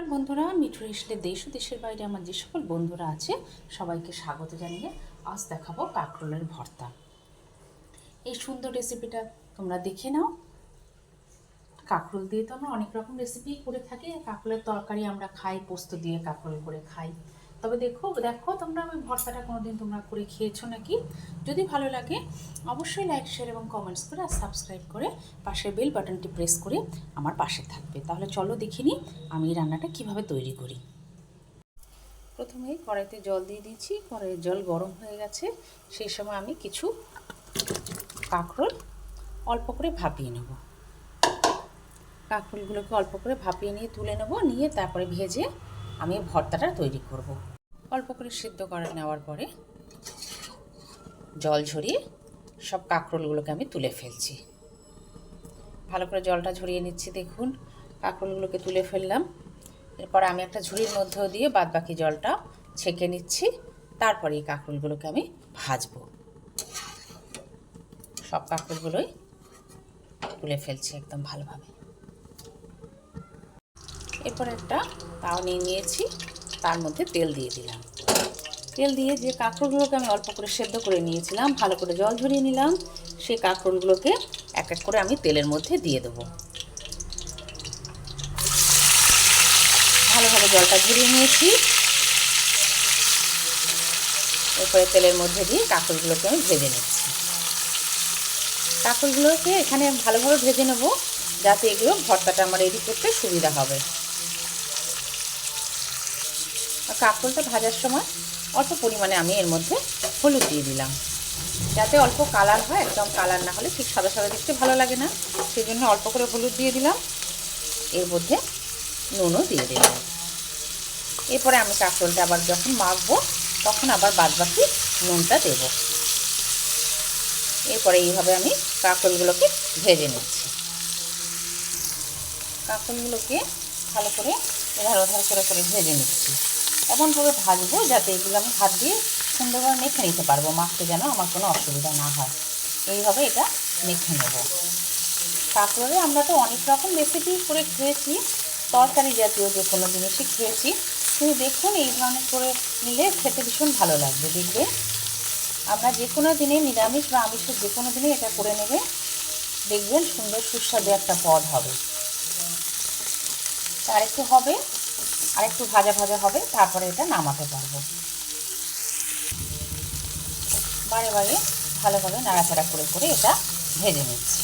আর বন্ধুরা মিঠু হেসলে দেশ ও দেশের বাইরে। আমার যে সকল বন্ধুরা আছে, সবাইকে স্বাগত জানিয়ে আজ দেখাবো কাঁকরোলের ভর্তা। এই সুন্দর রেসিপিটা তোমরা দেখে নাও। কাঁকরোল দিয়ে তো আমরা অনেক রকম রেসিপি করে থাকি। কাঁকরোলের তরকারি আমরা খাই, পোস্ত দিয়ে কাঁকরোল করে খাই। তবে দেখো দেখো তোমরা ওই ভর্তাটা কোনোদিন তোমরা করে খেয়েছো নাকি? যদি ভালো লাগে, অবশ্যই লাইক শেয়ার এবং কমেন্টস করে আর সাবস্ক্রাইব করে পাশের বেল বাটনটি প্রেস করে আমার পাশে থাকবে। তাহলে চলো দেখিনি আমি এই রান্নাটা কীভাবে তৈরি করি। প্রথমে কড়াইতে জল দিয়ে দিয়েছি, কড়াইয়ের জল গরম হয়ে গেছে। সেই সময় আমি কিছু কাঁকরোল অল্প করে ভাপিয়ে নেব। কাঁকরোলগুলোকে অল্প করে ভাপিয়ে নিয়ে তুলে নেব, নিয়ে তারপরে ভেজে আমি ভর্তাটা তৈরি করব। অল্প করে সিদ্ধ করে নেওয়ার পরে জল ঝরিয়ে সব কাঁকরোলগুলোকে আমি তুলে ফেলছি। ভালো করে জলটা ঝরিয়ে নিচ্ছি, দেখুন। কাঁকরোলগুলোকে তুলে ফেললাম। এরপর আমি একটা ঝুড়ির মধ্যেও দিয়ে বাদবাকি জলটা ছেঁকে নিচ্ছি। তারপরে এই কাঁকরোলগুলোকে আমি ভাজবো। সব কাঁকরোলগুলোই তুলে ফেলছি একদম ভালোভাবে। এরপর একটা তাও নিয়ে নিয়েছি। তার মধ্যে তেল দিয়ে দিলাম। তেল দিয়ে যে কাঁকড়গুলোকে আমি অল্প করে সেদ্ধ করে নিয়েছিলাম, ভালো করে জল ঝরিয়ে নিলাম, সেই কাঁকড়গুলোকে এক এক করে আমি তেলের মধ্যে দিয়ে দেবো। ভালোভাবে জলটা ঝরিয়ে নিয়েছি। এরপরে তেলের মধ্যে দিয়ে কাঁকড়গুলোকে আমি ভেজে নিচ্ছি। কাঁকড়গুলোকে এখানে ভালোভাবে ভেজে নেব, যাতে এগুলো ভর্তাটা আমার রেডি করতে সুবিধা হবে। কাঁকড়টা ভাজার সময় অল্প পরিমাণে আমি এর মধ্যে হলুদ দিয়ে দিলাম। যাতে অল্প কালার হয়, একদম কালার না হলে ঠিক সাদা সাদা দেখতে ভালো লাগে না। সেই জন্য অল্প করে হলুদ দিয়ে দিলাম। এর মধ্যে নুনও দিয়ে দিলাম। এরপরে আমি কাঁকরোলটা আবার যখন মাখবো, তখন আবার বাদবাকি নুনটা দেব। এরপরে এইভাবে আমি কাঁকরোলগুলোকে ভেজে নিচ্ছি। কাঁকরোলগুলোকে ভালো করে এধার ওধার করে করে ভেজে নিচ্ছি। এমনভাবে ভাজবো যাতে এগুলো আমি হাত দিয়ে সুন্দরভাবে মেখে নিতে পারব, মাখতে যেন আমার কোনো অসুবিধা না হয়। এইভাবে এটা মেখে নেব। তারপরে আমরা তো অনেক রকম রেসিপি করে খেয়েছি, তরকারি জাতীয় যে কোনো জিনিসই খেয়েছি। কিন্তু দেখুন এই ধরনের করে নিলে খেতে ভীষণ ভালো লাগবে, দেখবে? আমরা যে কোনো দিনে নিরামিষ বা আমিষের যে কোনো দিনে এটা করে নেবে, দেখবেন সুন্দর সুস্বাদু একটা পদ হবে। আর একটু হবে আর একটু ভাজা ভাজা হবে, তারপরে এটা নামাতে পারব। বারে বারে ভালোভাবে নাড়াচাড়া করে করে এটা ভেজে নিচ্ছি।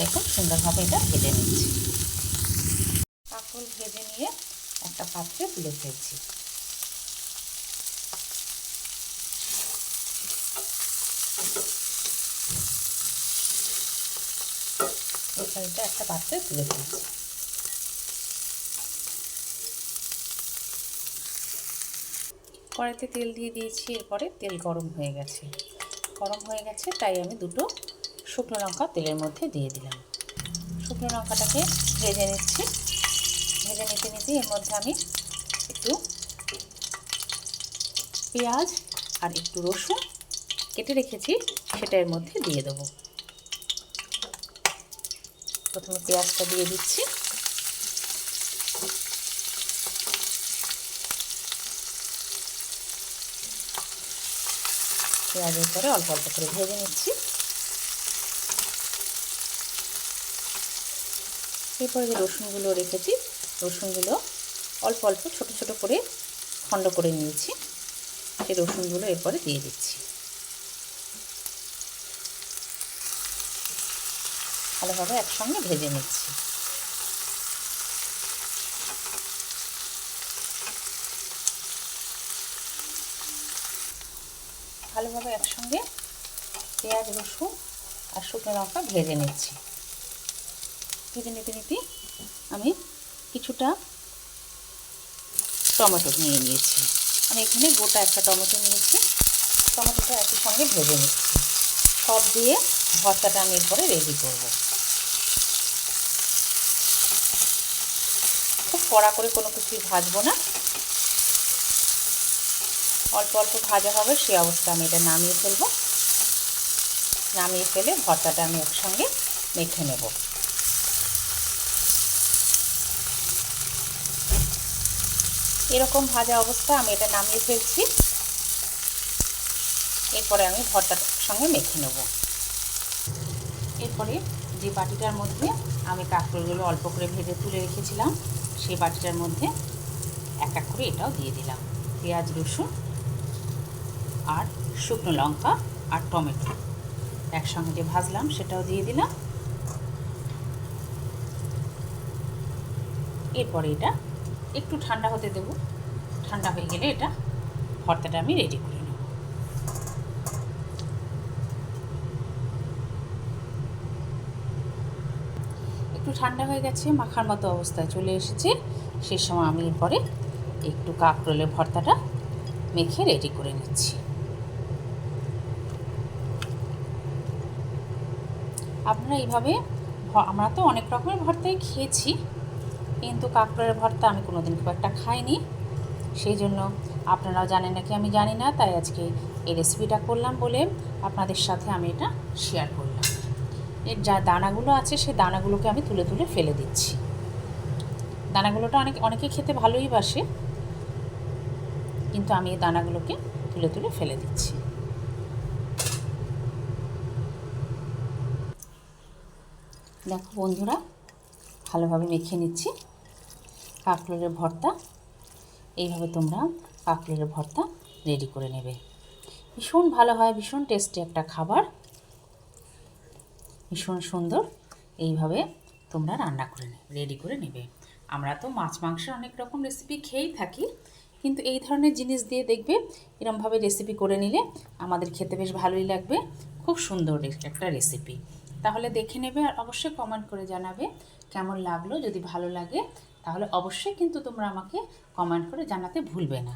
দেখুন, সুন্দরভাবে এটা ভেজে নিচ্ছি। কাঁকরোল ভেজে নিয়ে একটা পাত্রে তুলে ফেলছি। তরকারিটা একটা পাত্রে তুলে ফেলছি। কড়াইতে তেল দিয়ে দিয়েছি, এরপরে তেল গরম হয়ে গেছে। গরম হয়ে গেছে, তাই আমি দুটো শুকনো লঙ্কা তেলের মধ্যে দিয়ে দিলাম। শুকনো লঙ্কাটাকে ভেজে নিচ্ছি। ভেজে নিতে নিতে এর মধ্যে আমি একটু পেঁয়াজ আর একটু রসুন কেটে রেখেছি, সেটা এর মধ্যে দিয়ে দেবো। প্রথমে পেঁয়াজটা দিয়ে দিচ্ছি। পেঁয়াজের পরে অল্প অল্প করে ভেজে নিচ্ছি। এরপরে যে রসুনগুলো রেখেছি, রসুনগুলো অল্প অল্প ছোট ছোট করে খণ্ড করে নিয়েছি। সেই রসুনগুলো এরপরে দিয়ে দিচ্ছি। ভালোভাবে একসঙ্গে ভেজে নিচ্ছি। ভালোভাবে একসঙ্গে পেঁয়াজ, রসুন আর শুকনো লঙ্কা ভেজে নিচ্ছি। ভেজে নিতে নিতে আমি কিছুটা টমেটো নিয়ে নিয়েছি। আমি এখানে গোটা একটা টমেটো নিয়েছি। টমেটোটা একই সঙ্গে ভেজে নিচ্ছি। সব দিয়ে ভর্তাটা আমি এরপরে রেডি করব। কড়া করে কোনো কিছুই ভাজবো না। অল্প অল্প ভাজা হবে, সে অবস্থা আমি এটা নামিয়ে ফেলব। নামিয়ে ফেলে ভর্তাটা আমি একসঙ্গে মেখে নেব। এরকম ভাজা অবস্থা আমি এটা নামিয়ে ফেলছি। এরপরে আমি ভর্তাটার সঙ্গে মেখে নেব। এরপরে যে বাটিটার মধ্যে আমি কাঁকরোলগুলো অল্প করে ভেজে তুলে রেখেছিলাম সেই বাটিটার মধ্যে এক এক করে এটাও দিয়ে দিলাম। পেঁয়াজ, রসুন আর শুকনো লঙ্কা আর টমেটো একসঙ্গে যে ভাজলাম সেটাও দিয়ে দিলাম। এরপরে এটা একটু ঠান্ডা হতে দেব। ঠান্ডা হয়ে গেলে এটা ভর্তাটা আমি রেডি করে নেব একটু ঠান্ডা হয়ে গেছে, মাখার মতো অবস্থায় চলে এসেছে। সে সময় আমি এরপরে একটু কাঁকরোলের ভর্তাটা মেখে রেডি করে নিচ্ছি। আপনারা এইভাবে আমরা তো অনেক রকমের ভর্তাই খেয়েছি, কিন্তু কাঁকড়ের ভর্তা আমি কোনো দিন খুব একটা খাইনি। সেই জন্য আপনারাও জানেন নাকি আমি জানি না, তাই আজকে এই রেসিপিটা করলাম বলে আপনাদের সাথে আমি এটা শেয়ার করলাম। এর যা দানাগুলো আছে সেই দানাগুলোকে আমি তুলে তুলে ফেলে দিচ্ছি। দানাগুলোটা অনেক, অনেকে খেতে ভালোই বাসে, কিন্তু আমি এই দানাগুলোকে তুলে তুলে ফেলে দিচ্ছি। দেখো বন্ধুরা, ভালোভাবে মেখে নিচ্ছি। কাঁকড়ের ভর্তা, এইভাবে তোমরা কাঁকড়ের ভর্তা রেডি করে নেবে। ভীষণ ভালো হয়, ভীষণ টেস্টি একটা খাবার। ভীষণ সুন্দর। এইভাবে তোমরা রান্না করে নেবে রেডি করে নেবে। আমরা তো মাছ, মাংসের অনেক রকম রেসিপি খেয়েই থাকি, কিন্তু এই ধরনের জিনিস দিয়ে দেখবে, এরমভাবে রেসিপি করে নিলে আমাদের খেতে বেশ ভালোই লাগবে। খুব সুন্দর একটা রেসিপি তাহলে দেখে নেবে আর অবশ্যই কমেন্ট করে জানাবে কেমন লাগল। যদি ভালো লাগে, তাহলে অবশ্যই কিন্তু তোমরা আমাকে কমেন্ট করে জানাতে ভুলবে না।